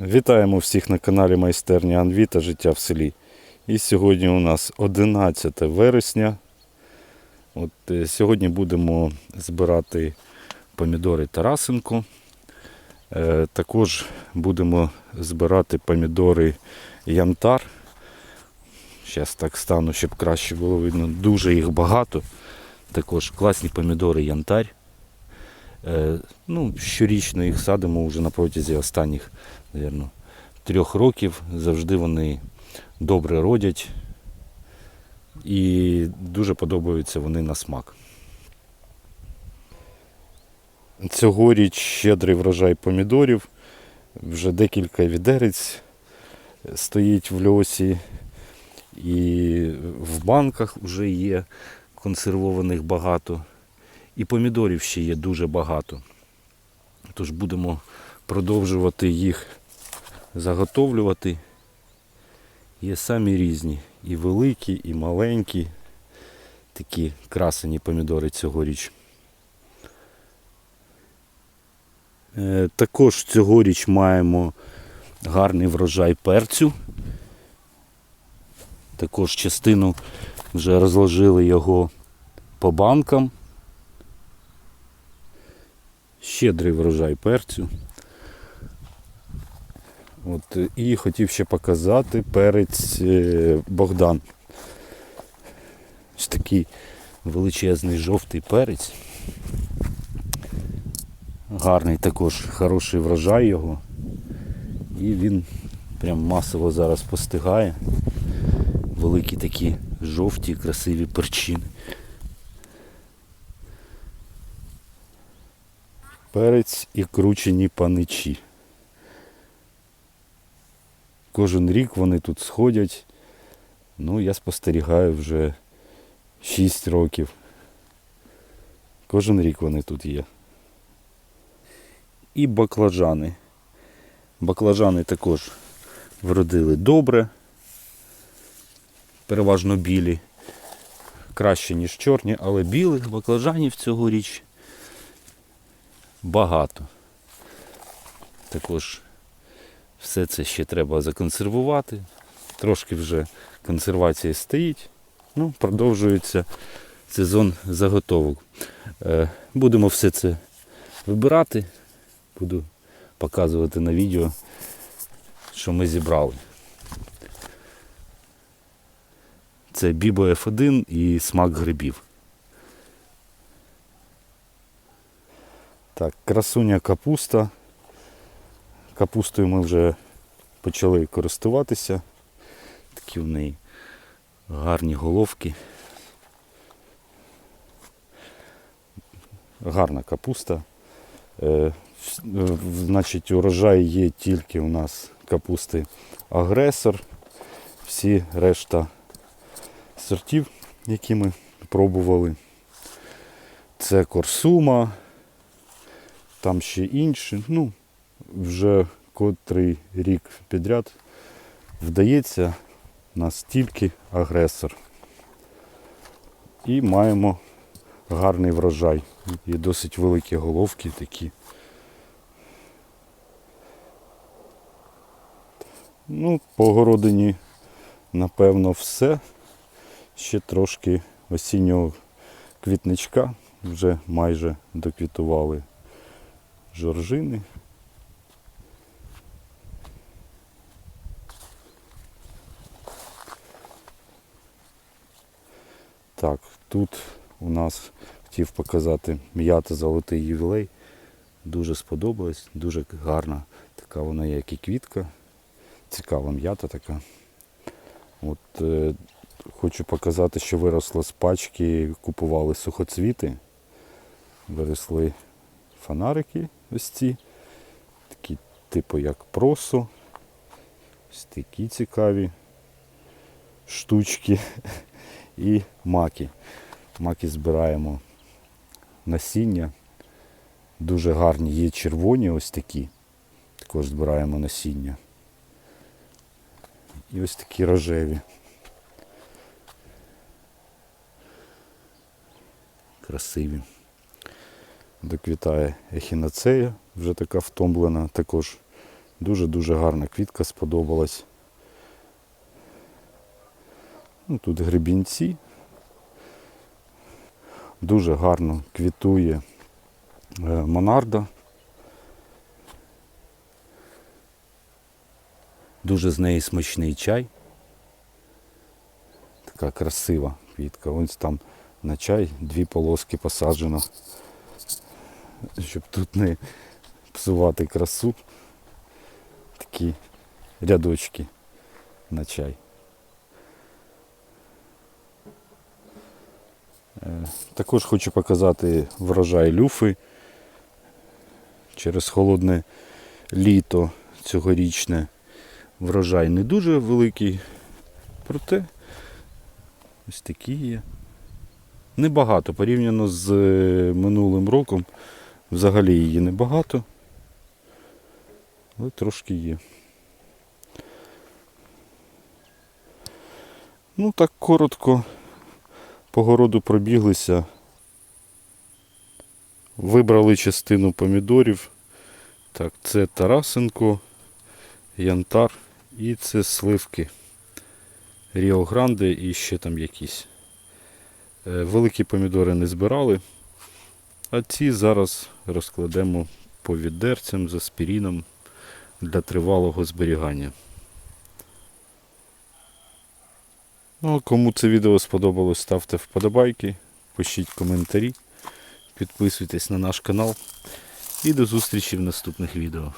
Вітаємо всіх на каналі Майстерня Анві та Життя в селі. І сьогодні у нас 11 вересня. От, е, сьогодні будемо збирати помідори Тарасенко. Е, також будемо збирати помідори Янтар. Зараз так стану, щоб краще було видно. Дуже їх багато. Також класні помідори Янтарь. Е, ну, щорічно їх садимо вже на протязі останніх, мабуть, трьох років. Завжди вони добре родять і дуже подобаються вони на смак. Цьогоріч щедрий врожай помідорів. Вже декілька відерець стоїть в льосі. І в банках вже є консервованих багато. І помідорів ще є дуже багато. Тож будемо продовжувати їх заготовлювати. Є самі різні. І великі, і маленькі. Такі красені помідори цьогоріч. Е, Також цьогоріч маємо гарний врожай перцю. Також частину вже розложили його по банкам. Щедрий врожай перцю. От, і хотів ще показати перець е, Богдан. Ось такий величезний жовтий перець. Гарний також хороший врожай його. І він прям масово зараз постигає. Великі такі жовті, красиві перчини. Перець і кручені паничі. Кожен рік вони тут сходять. Ну, я спостерігаю вже 6 років. Кожен рік вони тут є. І баклажани. Баклажани також вродили добре. Переважно білі. Краще, ніж чорні, але білих баклажанів цьогоріч багато. Також все це ще треба законсервувати. Трошки вже консервація стоїть. Ну, продовжується сезон заготовок. Е, Будемо все це вибирати. Буду показувати на відео, що ми зібрали. Це Бібо F1 і смак грибів. Так, красуня капуста. Капустою ми вже почали користуватися. Такі в неї гарні головки. Гарна капуста. Е, Значить, урожай є тільки у нас капусти агресор. Всі решта сортів, які ми пробували. Це корсума, там ще інші. Ну, вже котрий рік підряд вдається у нас тільки агресор. І маємо гарний врожай. І досить великі головки такі. Ну, по городині, напевно, все. Ще трошки осіннього квітничка. Вже майже доквітували жоржини. Так, тут у нас хотів показати м'ята золотий ювілей. Дуже сподобалась, дуже гарна. Така вона як і квітка. Цікава м'ята така. От е, хочу показати, що виросло з пачки, купували сухоцвіти. Виросли фонарики ось ці. Такі типу як просо. Ось такі цікаві штучки і маки. Маки збираємо насіння. Дуже гарні є червоні ось такі. Також збираємо насіння. І ось такі рожеві. Красиві. Доквітає ехінацея, вже така втомлена, також Дуже-дуже гарна квітка сподобалась. Ну, тут гребінці. Дуже гарно квітує е, монарда. Дуже з неї смачний чай. Така красива квітка. Ось там на чай дві полоски посаджено. Щоб тут не псувати красу. Такі рядочки на чай. Е, Також хочу показати врожай люфи. Через холодне літо цьогорічне врожай не дуже великий, проте ось такі є. Небагато порівняно з е, минулим роком. Взагалі її небагато. Але трошки є. Ну так коротко по городу пробіглися. Вибрали частину помідорів. Так, це Тарасенко, Янтар і це сливки. Ріо Гранде і ще там якісь. Е, Великі помідори не збирали. А ці зараз розкладемо по відерцям з аспіріном для тривалого зберігання. Ну, а кому це відео сподобалось, ставте вподобайки, пишіть коментарі, підписуйтесь на наш канал і до зустрічі в наступних відео.